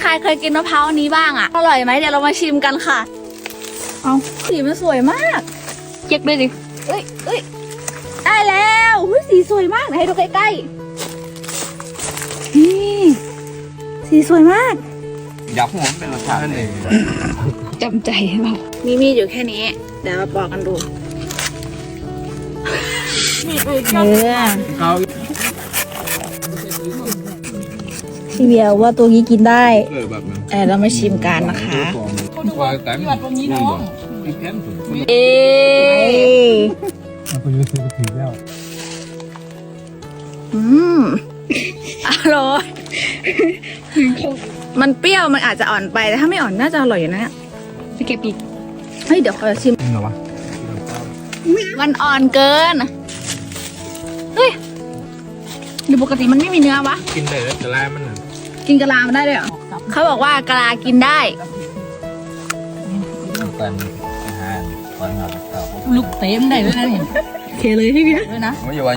ใครเคยกินมะพร้าวอันนี้บ้างอะอร่อยไหมเดี๋ยวเรามาชิมกันค่ะเอาสีมันสวยมากเจ๊กด้วยดิเอ้ยเอ้ยได้แล้วอุ๊ยสีสวยมากไหนให้ดูใกล้ๆนี่สีสวยมากอยากให้ผมเป็นรสชาตินั่นเองจำใจเรามีมีดอยู่แค่นี้ เดี๋ยวมาปอกกันดูเออเขา พี่เบียว่าตัวนี้กินได้เออแบบนั้นเออเรามาชิมกันนะคะว่าแต่ที่วัดตรงนี้น้องอีกแค่นเอ๊ะมันไปยืนซื้อไปถือแล้วอืมอร่อยมันเปรี้ยวมันอาจจะอ่อนไปแต่ถ้าไม่อ่อนน่าจะอร่อยอยู่นะเนี่ยไปเก็บอีกเฮ้ยเดี๋ยวขอชิม จริงเหรอวะ มันอ่อนเกิน เฮ้ย หรือปกติมันไม่มีเนื้อวะ กินได้แล้วแต่ลายมันน่ะกินกะลามันได้ด้วยเหรอเขาบอกว่ากะลากินได้กันอาหารตอนหับข้าวลูกเต็มได้ด้วยนะนี่โอเคเลยพี่เบียร์ด้วยนะ ไม่อยู่ว่า